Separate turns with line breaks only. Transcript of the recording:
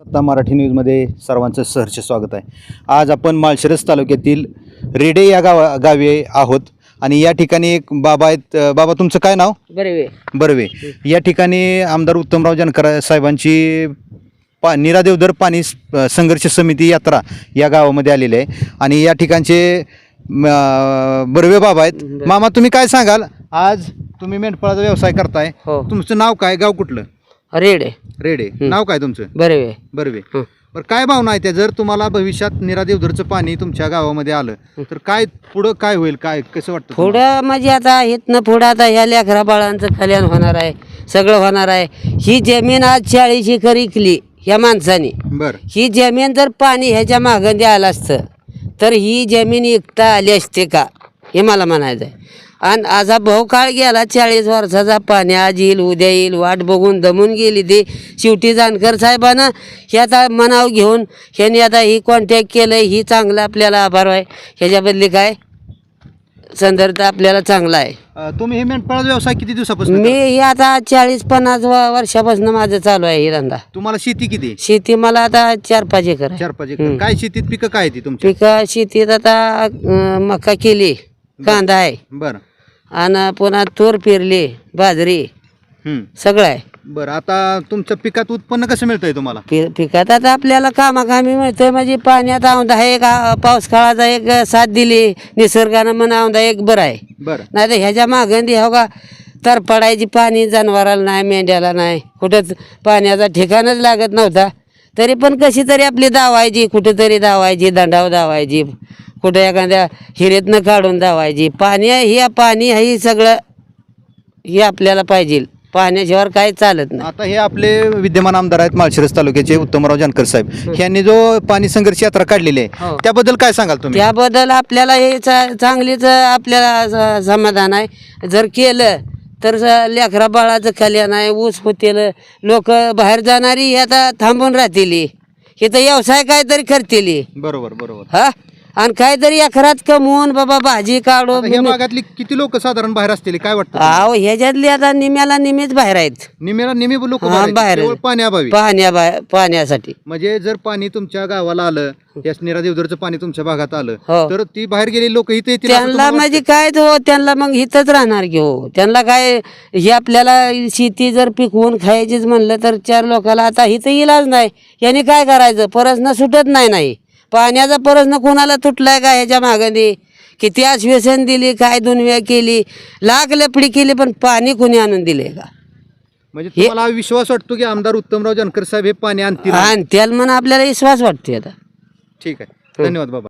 आता मराठी न्यूजमध्ये सर्वांचं सहर्ष स्वागत आहे. आज आपण माळशिरस तालुक्यातील रेडे या गावा गावी आहोत आणि या ठिकाणी एक बाबा आहेत. अ, बाबा तुमचं काय नाव?
बरे
बर्वे. या ठिकाणी आमदार उत्तमराव जानकर साहेबांची पा नीरा देवधर पाणी स- अ, संघर्ष समिती यात्रा या गावामध्ये आलेली आहे. आणि या ठिकाणचे म, अ, बर्वे बाबा आहेत. मामा तुम्ही काय सांगाल? आज तुम्ही मेंढपाळाचा व्यवसाय करताय.
हो.
तुमचं नाव काय? गाव कुठलं?
रेडे
रेडे नाव काय तुमचं?
बरे
बर्वे
हं.
बरं काय भावना आहे त्या? जर तुम्हाला भविष्यात निरा देवधरचं पाणी तुमच्या गावामध्ये आलं तर काय पुढं काय होईल? काय कसं वाटतं तुम्हाला?
पुढं म्हणजे आता इथनं पुढं आता ह्या लेकरा बाळांचं कल्याण होणार आहे सगळं होणार आहे. ही जमीन आज चाळीस एकर इकली ह्या माणसाने.
बरं.
ही जमीन जर पाणी ह्याच्या मागं द्यायला असतं तर ही जमीन इकता आली असते का? हे मला म्हणायचं आहे आणि आजा भाऊ काळ गेला चाळीस वर्षाचा पाणी आज येईल उद्या येईल वाट बघून दमून गेली ते. शेवटी जानकर साहेबानं हे आता मनाव घेऊन ह्याने आता ही कॉन्टॅक्ट केलं ही चांगलं आपल्याला आभार आहे. ह्याच्याबदली काय? संदर्भ आपल्याला चांगला आहे.
अं, तुम्ही हे मेंढपाळाचा व्यवसाय किती दिवसापासून
मी
करता?
हे आता चाळीस पन्नास वर्षापासून माझं चालू आहे हे धंदा
तुम्हाला शेती किती?
शेती मला आता चार पाच एकर आहे.
चार पाच एकर काय शेतीत पिकं काय ती तुमची
पिकं शेतीत आता अं, मका केली कांदा आहे.
बरं.
आणि पुन्हा तूर पेरली बाजरी. सगळं आहे.
बरं आता तुमच्या पिकात उत्पन्न कसं मिळतंय तुम्हाला?
पि पिकात आता आपल्याला कामाकामी मिळतोय म्हणजे पाण्यात औंधा एक आ- पाऊस काळाचा एक साथ दिली निसर्गानं म्हणा औंधा एक बरं आहे.
बरं.
नाही तर ह्याच्या मागंदी हो का तर पडायची पाणी जनावराला नाही मेंढ्याला नाही कुठंच पाण्याचा ठिकाणच लागत नव्हता. तरी पण कशी तरी आपली धावायची कुठेतरी धावायची दंडाव धावायची कुठं एखाद्या हिरेतनं काढून धावायची पाणी हे पाणी हे सगळं हे आपल्याला पाहिजे. पाण्याशिवाय काही चालत नाही.
आता हे आपले विद्यमान आमदार आहेत माळशिरस तालुक्याचे उत्तमराव जानकर साहेब. यांनी जो पाणी संघर्ष यात्रा काढलेली आहे
हो.
त्याबद्दल काय सांगाल तुम्ही?
त्याबद्दल आपल्याला हे चांगलीच आपल्याला समाधान आहे. जर केलं तर लेकरा बाळाचं कल्याण आहे ऊस होतील लोक बाहेर जाणारी हे आता थांबून राहतील. हे तर व्यवसाय काहीतरी करतील.
बरोबर बरोबर.
हा? आणि काहीतरी अखरात कमवून बाबा भाजी काढू
आता या भागातली किती लोक साधारण बाहेर असतील काय वाटतं
अहो ह्याच्यातली आता निम्याला निमीच बाहेर आहेत.
निमेला निमे लोक
हा,
बाहेर. आहेत. पाण्याअभावी.
पाहण्या बाहेर पाहण्यासाठी
म्हणजे जर पाणी तुमच्या गावाला आलं या निरा देवधरचं पाणी तुमच्या भागात आलं
हो.
तर ती बाहेर गेलेली लोक इथे येतील असं
त्यांना
तुम्हाला
म्हणजे काय तो त्यांना मग इथंच राहणार की हो. त्यांना काय हे आपल्याला शेती जर पिकवून खायचीच म्हणलं तर चार लोकाला आता इथं इलाज नाही. यांनी काय करायचं? परसनं सुटत नाही नाही. पाण्याचा परसनं कोणाला तुटलाय का ह्याच्या मागणी किती आश्वासन दिली काय दुनिया केली? लाख लपडी केली पण पाणी कोणी आणून दिले का?
म्हणजे तुम्हाला हा विश्वास वाटतो की आमदार उत्तमराव जानकर साहेब हे पाणी आणतील?
आणि त्याला म्हणून आपल्याला विश्वास वाटते आता.
ठीक आहे. धन्यवाद बाबा.